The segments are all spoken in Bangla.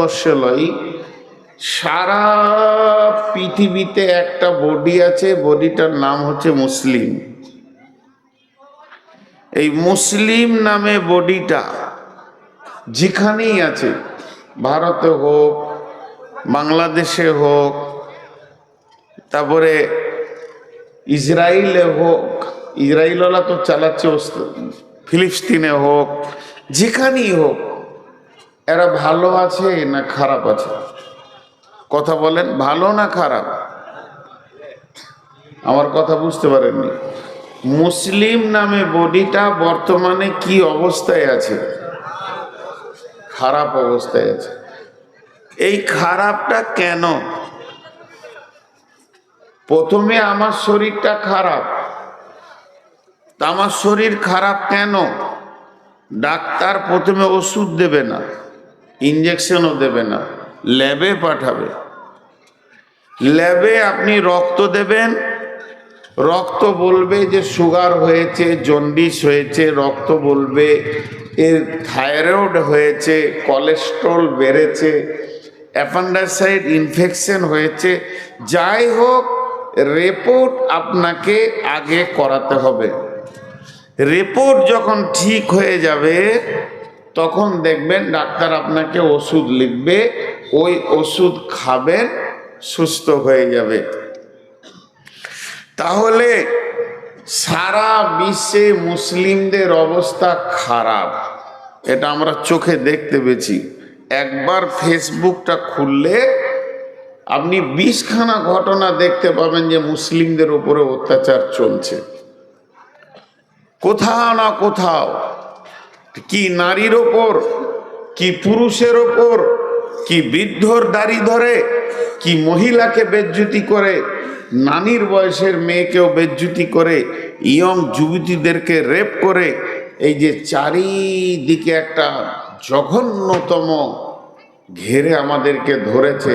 ভারতবর্ষে লয়, সারা পৃথিবীতে একটা বডি আছে, বডিটার নাম হচ্ছে মুসলিম। এই মুসলিম নামে বডিটা যেখানেই আছে, ভারতে হোক, বাংলাদেশে হোক, তারপরে ইসরায়েলে হোক, ইসরায়েলওয়ালা তো চালাচ্ছে ফিলিস্তিনে হোক, যেখানেই হোক এরা ভালো আছে না খারাপ আছে? কথা বলেন, ভালো না খারাপ? আমার কথা বুঝতে পারেননি। মুসলিম নামে বডিটা বর্তমানে কি অবস্থায় আছে? খারাপ অবস্থায় আছে। এই খারাপটা কেন? প্রথমে আমার শরীরটা খারাপ। আমার শরীর খারাপ কেন? ডাক্তার প্রথমে ওষুধ দেবে না। ইঞ্জেকশনও দেবে না, ল্যাবে পাঠাবে। ল্যাবে আপনি রক্ত দেবেন, রক্ত বলবে যে সুগার হয়েছে, জন্ডিস হয়েছে, রক্ত বলবে এর থাইরয়েড হয়েছে, কোলেস্ট্রল বেড়েছে অ্যাপেন্ডাসাইড ইনফেকশন হয়েছে, যাই হোক, রিপোর্ট আপনাকে আগে করাতে হবে। রিপোর্ট যখন ঠিক হয়ে যাবে তখন দেখবেন ডাক্তার আপনাকে ওষুধ লিখবে, ওই ওষুধ খাবেন, সুস্থ হয়ে যাবে। তাহলে সারা বিশ্বে মুসলিমদের অবস্থা খারাপ, এটা আমরা চোখে দেখতে পেয়েছি। একবার ফেসবুকটা খুললে আপনি বিশখানা ঘটনা দেখতে পাবেন যে মুসলিমদের উপরে অত্যাচার চলছে। কোথাও না কোথাও কি নারীর ওপর, কি পুরুষের ওপর, কি বৃদ্ধর দাড়ি ধরে, কি মহিলাকে বেজ্জুতি করে, নানির বয়সের মেয়েকেও বেজ্জুতি করে, ইয়ং যুবতীদেরকে রেপ করে, এই যে চারিদিকে একটা জঘন্যতম ঘেরে আমাদেরকে ধরেছে,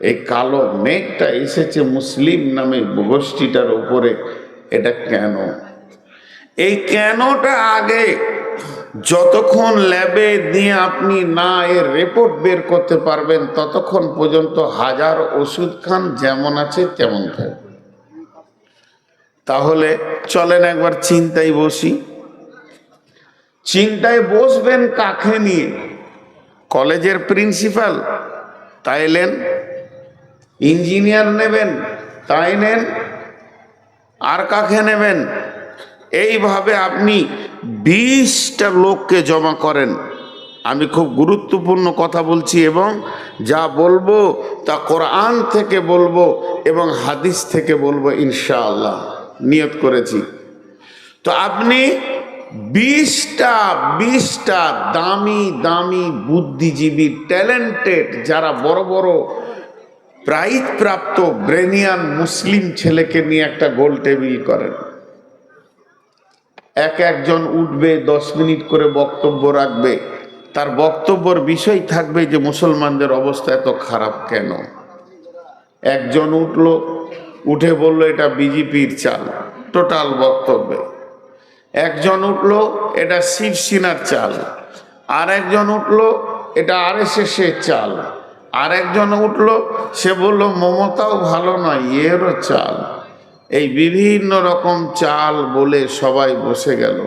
এই কালো মেঘটা এসেছে মুসলিম নামে গোষ্ঠীটার উপরে, এটা কেন? এই কেনটা আগে যতক্ষণ ল্যাবে দিয়ে আপনি না এর রিপোর্ট বের করতে পারবেন, ততক্ষণ পর্যন্ত হাজার ওষুধ খান, যেমন আছে তেমন থাকবে তাহলে চলেন একবার চিন্তায় বসি। চিন্তায় বসবেন কাকে নিয়ে? কলেজের প্রিন্সিপাল, তাই তাইলেন ইঞ্জিনিয়ার নেবেন, তাই নেন। আর কাকে নেবেন? এইভাবে আপনি বিশটা লোককে জমা করেন। আমি খুব গুরুত্বপূর্ণ কথা বলছি এবং যা বলব তা কোরআন থেকে বলব এবং হাদিস থেকে বলব ইনশাআল্লাহ। নিয়ত করেছি। তো আপনি বিশটা বিশটা দামি দামি বুদ্ধিজীবী ট্যালেন্টেড যারা বড় বড় প্রাইজ প্রাপ্ত ব্রেনিয়ান মুসলিম ছেলেকে নিয়ে একটা গোল টেবিল করেন। এক একজন উঠবে, দশ মিনিট করে বক্তব্য রাখবে। তার বক্তব্যর বিষয় থাকবে যে, মুসলমানদের অবস্থা এত খারাপ কেন? একজন উঠল, উঠে বলল, এটা বিজেপির চাল। টোটাল বক্তব্যে। একজন উঠল, এটা শিবসেনার চাল। আর একজন উঠল, এটা আর এর চাল। আর একজন উঠল, সে বলল, মমতাও ভালো নয়, এরও চাল। এই বিভিন্ন রকম চাল বলে সবাই বসে গেল।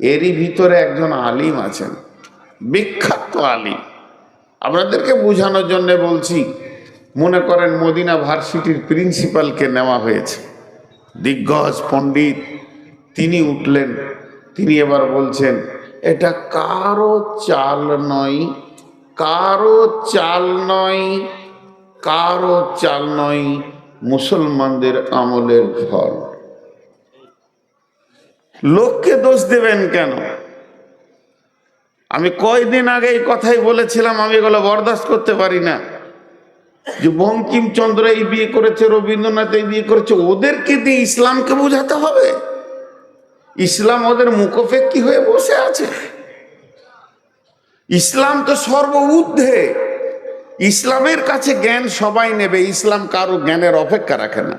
এরই ভিতরে একজন আলিম আছেন, বিখ্যাত আলিম। আপনাদেরকে বোঝানোর জন্য বলছি, মনে করেন মদিনা ভার্সিটির প্রিন্সিপালকে নেওয়া হয়েছে। দিগ্গজ পণ্ডিত, তিনি উঠলেন, তিনি এবার বলছেন, এটা কারও চাল নয়, কারও চাল নয়, কারও চাল নয় মুসলমানদের আমলের ফল। লোককে দোষ দেবেন কেন? আমি কয়দিন আগে এই কথাই বলেছিলাম, আমি এগুলো বরদাস্ত করতে পারি না। যে বঙ্কিমচন্দ্র এই বিয়ে করেছে, রবীন্দ্রনাথ এই বিয়ে করেছে, ওদেরকে দিয়ে ইসলামকে বোঝাতে হবে? ইসলাম ওদের মুখোপেক্ষী হয়ে বসে আছে। ইসলাম তো সর্ব ঊর্ধ্বে ইসলামের কাছে জ্ঞান সবাই নেবে, ইসলাম কারও জ্ঞানের অপেক্ষা রাখে না।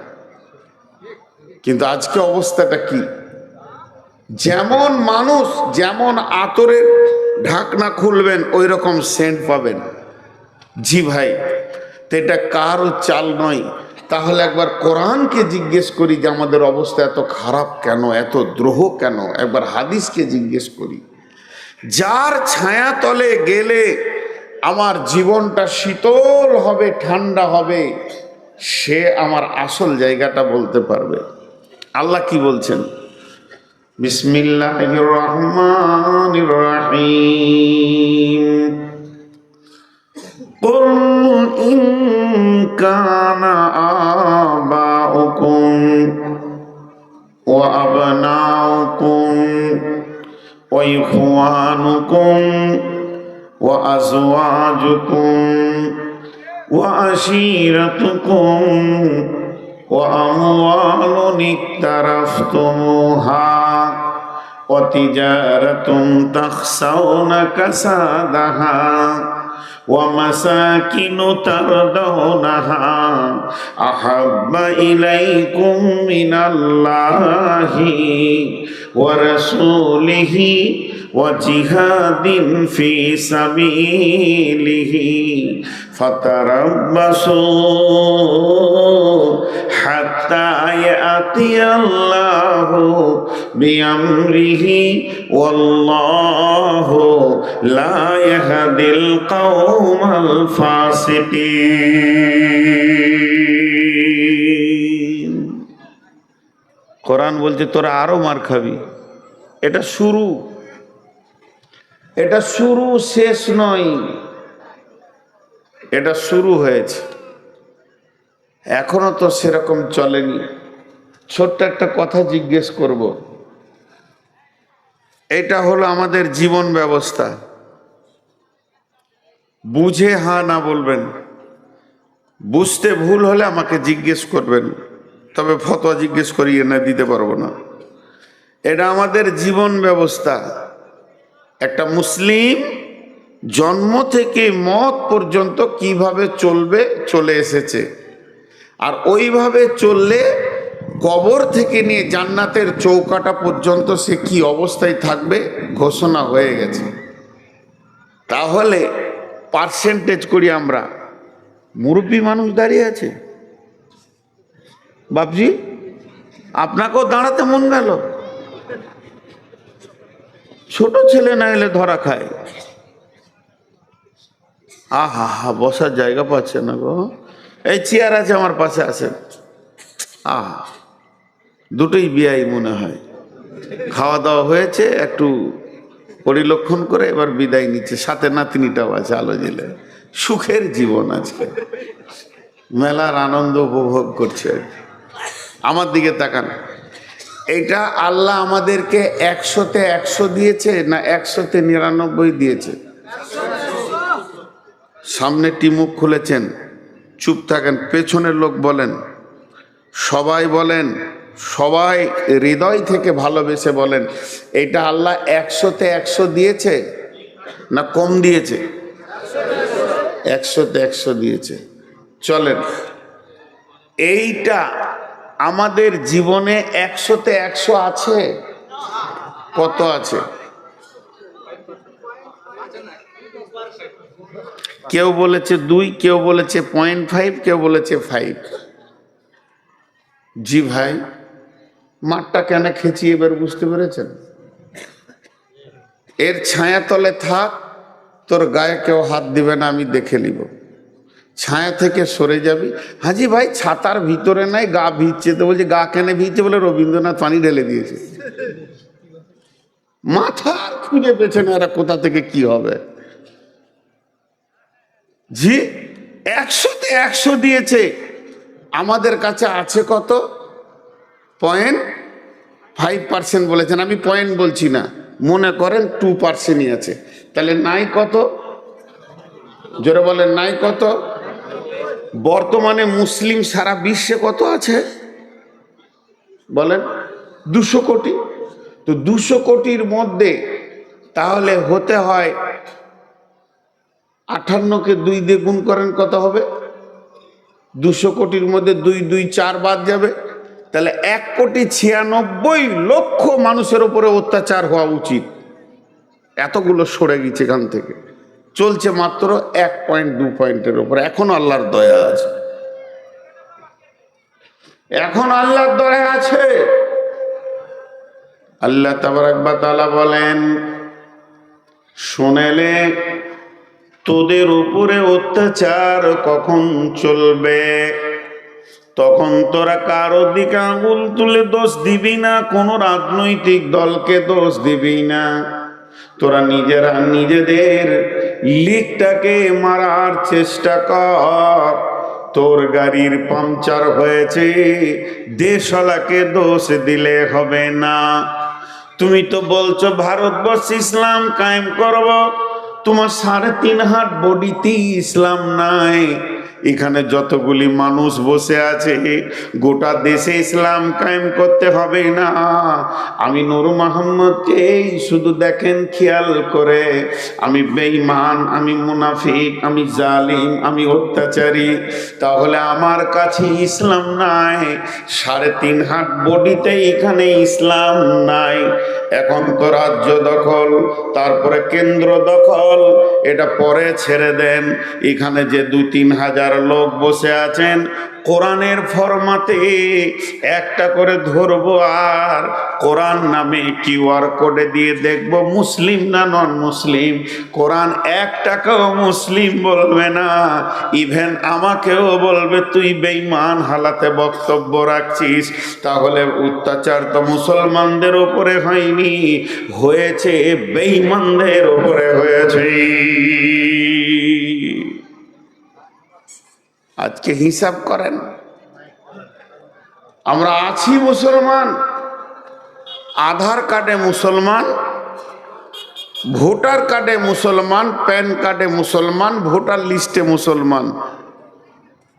কিন্তু আজকে অবস্থাটা কি? যেমন মানুষ যেমন আতরের ঢাকনা খুলবেন ওই রকম সেন্ট পাবেন। জি ভাই, তো এটা কারও চাল নয়। তাহলে একবার কোরআনকে জিজ্ঞেস করি যে আমাদের অবস্থা এত খারাপ কেন, এত দ্রোহ কেন? একবার হাদিসকে জিজ্ঞেস করি। যার ছায়া তলে গেলে আমার জীবনটা শীতল হবে ঠান্ডা হবে সে আমার আসল জায়গাটা বলতে পারবে আল্লাহ কি বলছেন বিসমিল্লাহ রহমান রহিম قل إن كان آباؤكم وأبناؤكم وإخوانكم وأزواجكم وعشيرتكم وأموال اقترفتموها وتجارة تخشون كسادها ومساكن ترضونها أحب إليكم من الله ورسوله وجهاد في سبيله فتربصوا حتى يأتي الله بأمره والله لا يهدي القوم الفاسقين কোরআন বলছে তোরা আরো মার খাবি এটা শুরু এটা শুরু শেষ নয়। এটা শুরু হয়েছে। এখনও তো সেরকম চলেনি। ছোট্ট একটা কথা জিজ্ঞেস করব। এটা হলো আমাদের জীবন ব্যবস্থা। বুঝে হ্যাঁ না বলবেন। বুঝতে ভুল হলে আমাকে জিজ্ঞেস করবেন। তবে ফতোয়া জিজ্ঞেস করিয়ে না দিতে পারব না। এটা আমাদের জীবন ব্যবস্থা। একটা মুসলিম জন্ম থেকে মত পর্যন্ত কীভাবে চলবে, চলে এসেছে। আর ওইভাবে চললে কবর থেকে নিয়ে জান্নাতের চৌকাটা পর্যন্ত সে কি অবস্থায় থাকবে ঘোষণা হয়ে গেছে। তাহলে পার্সেন্টেজ করি আমরা। মুরব্বী মানুষ দাঁড়িয়ে আছে? বাপজি, আপনাকেও দাঁড়াতে মন গেল? ছোট ছেলে না এলে ধরা খায়। আহা হা বসার জায়গা পাচ্ছে না গো। এই চেয়ার আছে আমার পাশে আছে আহা, দুটোই বিয়াই মনে হয়। খাওয়া দাওয়া হয়েছে, একটু পরিলক্ষণ করে এবার বিদায় নিচ্ছে। সাথে নাতনিটাও আছে আলো জেলে। সুখের জীবন আজকে। মেলার আনন্দ উপভোগ করছে। আমার দিকে তাকান। এটা আল্লাহ আমাদেরকে একশোতে একশো দিয়েছে না একশোতে নিরানব্বই দিয়েছে? সামনে টিমুখ খুলেছেন, চুপ থাকেন, পেছনের লোক বলেন, সবাই বলেন, সবাই হৃদয় থেকে ভালোবেসে বলেন, এটা আল্লাহ একশোতে একশো দিয়েছে না কম দিয়েছে? একশোতে একশো দিয়েছে। চলেন, এইটা আমাদের জীবনে একশোতে একশো আছে? কত আছে? কেউ বলেছে দুই, কেউ বলেছে পয়েন্ট ফাইভ কেউ বলেছে ফাইভ জি ভাই, মাঠটা কেন খেঁচি এবার বুঝতে পেরেছেন? এর ছায়া তলে থাক, তোর গায়ে কেউ হাত দিবে না, আমি দেখে নিব। ছায়া থেকে সরে যাবি। হাজি ভাই, ছাতার ভিতরে নাই, গা ভিজছে তো, বলছে গা কেনে ভিজছে বলে রবীন্দ্রনাথ পানি ঢেলে দিয়েছে। মাথার খুঁজে পেছনে এরা কোথা থেকে কি হবে। জি একশোতে একশো দিয়েছে। আমাদের কাছে আছে কত? পয়েন্ট ফাইভ পার্সেন্ট বলেছেন। আমি পয়েন্ট বলছি না, মনে করেন টু পার্সেন্টই আছে। তাহলে নাই কত? জোরে বলেন, নাই কত? বর্তমানে মুসলিম সারা বিশ্বে কত আছে? বলেন, দুশো কোটি। তো দুশো কোটির মধ্যে তাহলে হতে হয় আঠান্নকে দুই দিয়ে গুণ করেন কত হবে? দুশো কোটির মধ্যে দুই দুই, চার বাদ যাবে। তাহলে এক কোটি ছিয়ানব্বই লক্ষ মানুষের উপরে অত্যাচার হওয়া উচিত। এতগুলো সরে গেছে এখান থেকে। চলছে মাত্র এক পয়েন্ট দু পয়েন্টের উপর। এখন আল্লাহর দয়া আছে। এখন আল্লাহর দয়া আছে। আল্লাহ তালা বলেন, শুনেলে তোদের উপরে অত্যাচার কখন চলবে? তখন তোরা কারও দিকে আঙুল তুলে দোষ দিবি না, কোনো রাজনৈতিক দলকে দোষ দিবি না। তোরা নিজেরা নিজেদের লিকটাকে মারার চেষ্টা কর। তোর গাড়ির পাংচার হয়েছে দেশলাকে দোষ দিলে হবে না। তুমি তো বলছো ভারতবর্ষ ইসলাম কায়েম করব, তোমার সাড়ে তিন হাট বডিতে ইসলাম নাই। এখানে যতগুলি মানুষ বসে আছে, গোটা দেশে ইসলাম কায়েম করতে হবে না। আমি নূর মোহাম্মদকে শুধু দেখেন খেয়াল করে, আমি বেঈমান, আমি মুনাফিক, আমি জালিম, আমি অত্যাচারী, তাহলে আমার কাছে ইসলাম নাই। সাড়ে তিন হাত বডিতে এখানে ইসলাম নাই। এখন তো রাজ্য দখল, তারপরে কেন্দ্র দখল, এটা পরে ছেড়ে দেন। এখানে যে দুই তিন হাজার লোক বসে আছেন কোরআনের ফরমাতে। একটা করে ধরবো আর কোরআন নামে কিউআর কোডে দিয়ে দেখব মুসলিম না নন মুসলিম। কোরআন এক টাকাও মুসলিম বলবে না, ইভেন আমাকেও বলবে, তুই বেঈমান হালাতে বক্তব্য রাখছিস, তাহলে অত্যাচার তো মুসলমানদের ওপরে হয়নি, হয়েছে বেঈমানদের ওপরে হয়েছে। আজকে হিসাব করেন। আমরা আছি মুসলমান, আধার কার্ডে মুসলমান, ভোটার কার্ডে মুসলমান, প্যান কার্ডে মুসলমান, ভোটার লিস্টে মুসলমান।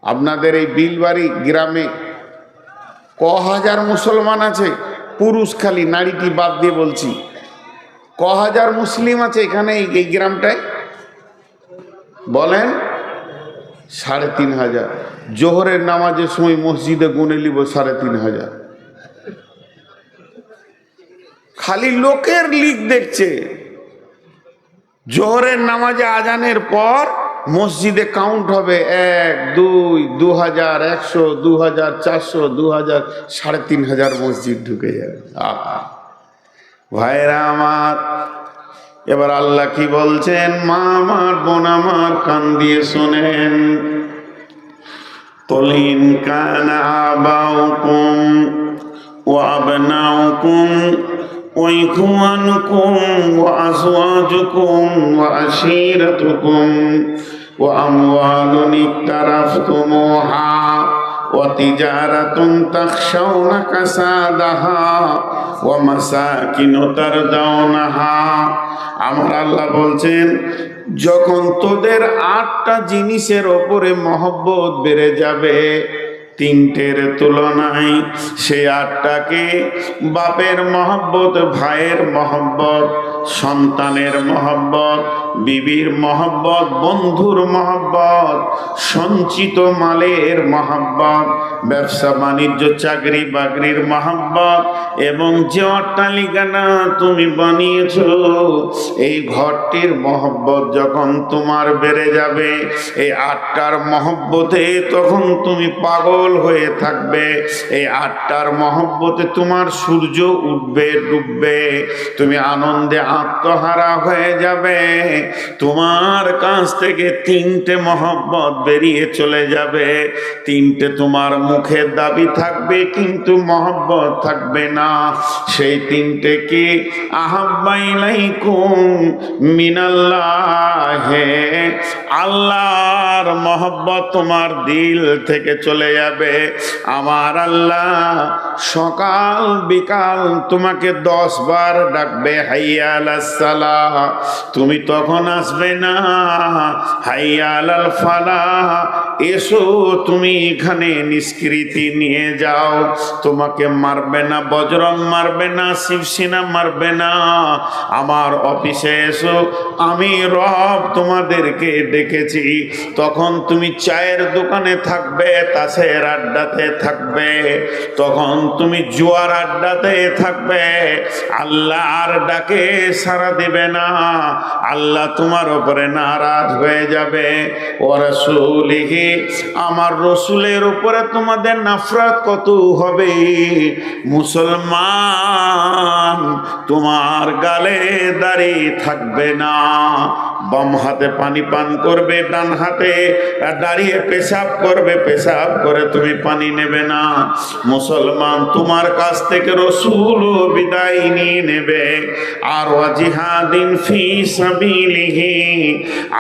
আপনাদের এই বিলবাড়ি গ্রামে ক হাজার মুসলমান আছে? পুরুষ খালি, নারীটি বাদ দিয়ে বলছি। ক হাজার মুসলিম আছে এখানে এই- গ্রামটায়? বলেন। সাড়ে তিন হাজার। জোহরের নামাজের সময় মসজিদে গুনে নিব সাড়ে তিন হাজার। খালি লোকের লিক দেখছে। জোহরের নামাজে আজানের পর মসজিদে কাউন্ট হবে এক, দুই, দু হাজার একশো, দু হাজার চারশো, দু হাজার সাড়ে তিন হাজার মসজিদ ঢুকে যাবে। ভাইরা আমার এবার আল্লাহ কি বলছেন মা আমার বোন আমার কান দিয়ে শোনেন তলিন কানা আবাউকুম ও আবনাউকুম وإخوانكم وأزواجكم وعشيرتكم وأموال اقترفتموها وتجارة تخشون كسادها ومساكن ترضونها আমার আল্লাহ বলছেন যখন তোদের আটটা জিনিসের ওপরে মহব্বত বেড়ে যাবে তিনটের তুলনায় সেই আটটাকে বাপের মহব্বত ভাইয়ের মহব্বত সন্তানের মহব্বত বিবির মহব্বত, বন্ধুর মহব্বত, সঞ্চিত মালের মহব্বত, ব্যবসা বাণিজ্য, চাকরি বাকরির মহব্বত, এবং যে অট্টালিকানা তুমি বানিয়েছ, এই ঘরটির মহব্বত যখন তোমার বেড়ে যাবে, এই আটটার মহব্বতে তখন তুমি পাগল হয়ে থাকবে, এই আটটার মহব্বতে তোমার সূর্য উঠবে, ডুববে, তুমি আনন্দে আত্মহারা হয়ে যাবে। তোমার কাছ থেকে তিনটে মহব্বত বেরিয়ে চলে যাবে। তিনটে তোমার মুখের দাবি থাকবে, কিন্তু মহব্বত থাকবে না। সেই তিনটে কি? আহাব্বাইলাইকুম মিনাল্লাহে। আল্লাহর মহব্বত তোমার দিল থেকে চলে যাবে। আমার আল্লাহ সকাল বিকাল তোমাকে দশ বার ডাকবে হাইয়াল সালাহ। তুমি তখন আসবে না? হাইয়াল আল ফালা, এসো তুমি এখানে নিষ্কৃতি নিয়ে যাও। তোমাকে মারবে না, বজরং মারবে না, শিবসেনা মারবে না। আমার অফিসে এসো, আমি রব তোমাদেরকে ডেকেছি। তখন তুমি চায়ের দোকানে থাকবে, তাসের আড্ডাতে থাকবে। তখন তুমি জুয়ার আড্ডাতে থাকবে। আল্লাহর ডাকে সারা দেবে না। আল্লাহ আল্লাহ তোমার উপরে নারাজ হয়ে যাবে। ও রসুলিহি, আমার রসুলের উপরে তোমাদের নাফরাত কত হবে? মুসলমান, তোমার গালে দাঁড়িয়ে থাকবে না। বাম হাতে পানি পান করবে, ডান হাতে দাঁড়িয়ে পেশাব করবে, পেশাব করে তুমি পানি নেবে না। মুসলমান, তোমার কাছ থেকে রসুল বিদায় নিয়ে নেবে। আর ওয়াজিহাদিন ফি সাবিলিহি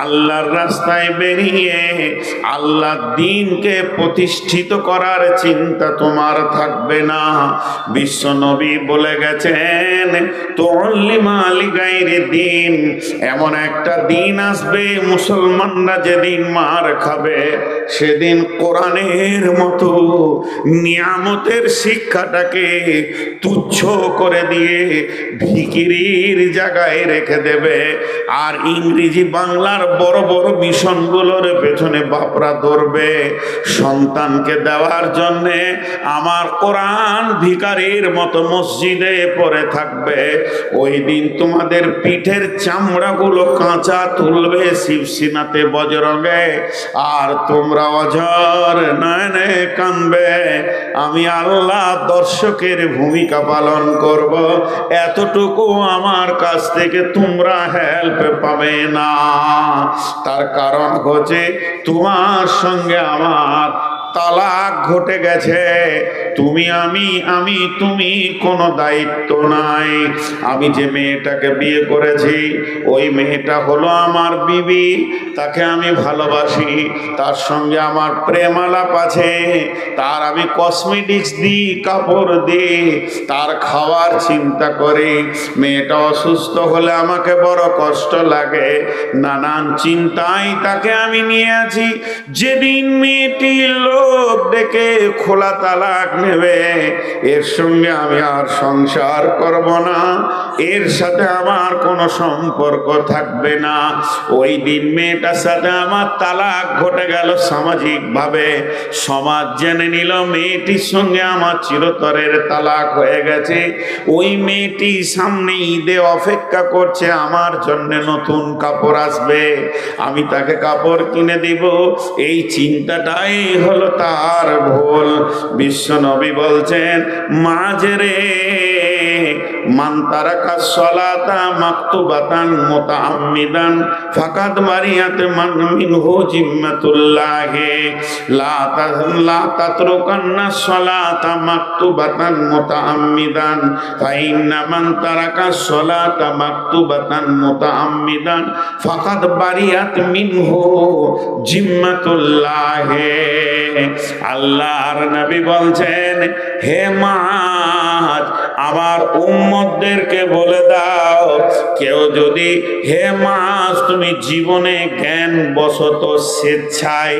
আল্লাহর রাস্তায় বেরিয়ে আল্লাহ দিনকে প্রতিষ্ঠিত করার চিন্তা তোমার থাকবে না। বিশ্ব নবী বলে গেছেন তোল্লি মালিকাইরে দিন। এমন একটা দিন আসবে, মুসলমানরা যেদিন মার খাবে, সেদিন কোরআনের মতো নিয়ামতের শিক্ষাটাকে তুচ্ছ করে দিয়ে ভিকিরির জায়গায় রেখে দেবে। আর ইংরেজি বাংলার বড় বড় মিশনগুলোর পেছনে বাপরা ধরবে। সন্তানকে দেওয়ার জন্যে আমার কোরআন ভিকারির মতো মসজিদে পড়ে থাকবে। ওই দিন তোমাদের পিঠের চামড়াগুলো কাঁচা তুলবে শিবসিনাতে বজরঙ্গে। আর তোমরা অঝর নয়নে কানবে আমি আল্লাহ দর্শকের ভূমিকা পালন করব। এতটুকু আমার কাছ থেকে তোমরা হেল্প পাবে না। তার কারণ হচ্ছে তোমার সঙ্গে আমার তালাক ঘটে গেছে। তুমি আমি আমি, তুমি কোনো দায়িত্ব নাই। আমি যে মেয়েটাকে বিয়ে করেছি, ওই মেয়েটা হলো আমার বিবি, তাকে আমি ভালোবাসি। তার সঙ্গে আমার প্রেম আলাপ আছে। তার আমি কসমেটিক্স দিই, কাপড় দিই, তার খাওয়ার চিন্তা করি। মেয়েটা অসুস্থ হলে আমাকে বড় কষ্ট লাগে। নানান চিন্তায় তাকে আমি নিয়ে আছি। যেদিন মেয়েটি লোক ডেকে খোলা তালাক নেবে। এর সঙ্গে আমি আর সংসার করব না। এর সাথে আমার কোনো সম্পর্ক থাকবে না। ওই দিন মেয়েটার সাথে আমার তালাক ঘটে গেল সামাজিকভাবে। সমাজ জেনে নিল মেয়েটির সঙ্গে আমার চিরতরের তালাক হয়ে গেছে। ওই মেয়েটি সামনে ঈদে অপেক্ষা করছে, আমার জন্য নতুন কাপড় আসবে, আমি তাকে কাপড় কিনে দিব। এই চিন্তাটাই হলো তার ভুল। বিশ্বনবী বলছেন, মাঝে রে মান তারাকা সলাতা মাকতুবাতান মুতাআম্মিদান ফাকাদ মারিয়াত মান মিনহু জিম্মাতুল্লাহি। লা লা তাতরুকান্না সলাতা মাকতুবাতান মুতাআম্মিদান। ফাইন্না মান তারাকা সলাতা মাকতুবাতান মুতাআম্মিদান। ফাকাদ বারিয়াত মিনহু জিম্মাতুল্লাহি। আল্লাহর নবী বলছেন, হে মাজ আমার উম্মতদেরকে বলে দাও। কেউ যদি, হে মাস তুমি জীবনে জ্ঞান বশত স্বেচ্ছায়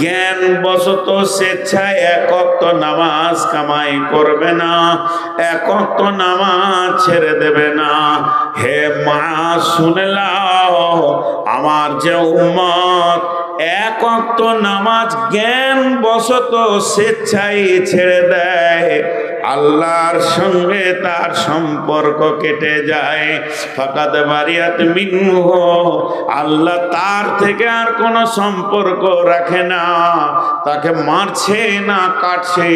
জ্ঞান বশত স্বেচ্ছায় একত্র নামাজ কামাই করবে না একত্র নামাজ ছেড়ে দেবে না। হে মা শুনে লাও আমার যে উম্মত, এক নামাজ জ্ঞান বশত স্বেচ্ছায় ছেড়ে দেয়। আল্লাহর সঙ্গে তার সম্পর্ক কেটে যায়। ফাকাদ বারিয়াত মিনহ, আল্লাহ তার থেকে আর কোনো সম্পর্ক রাখে না। তাকে মারছে না কাটছে,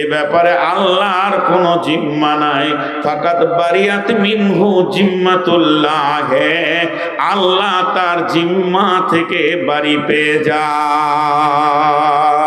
এ ব্যাপারে আল্লাহর কোনো জিম্মা নাই। ফাকাদ বারিয়াত মিনহু জিম্মাতুল্লাহ, আল্লাহ তার জিম্মা থেকে বাড়ি পেয়ে যায়।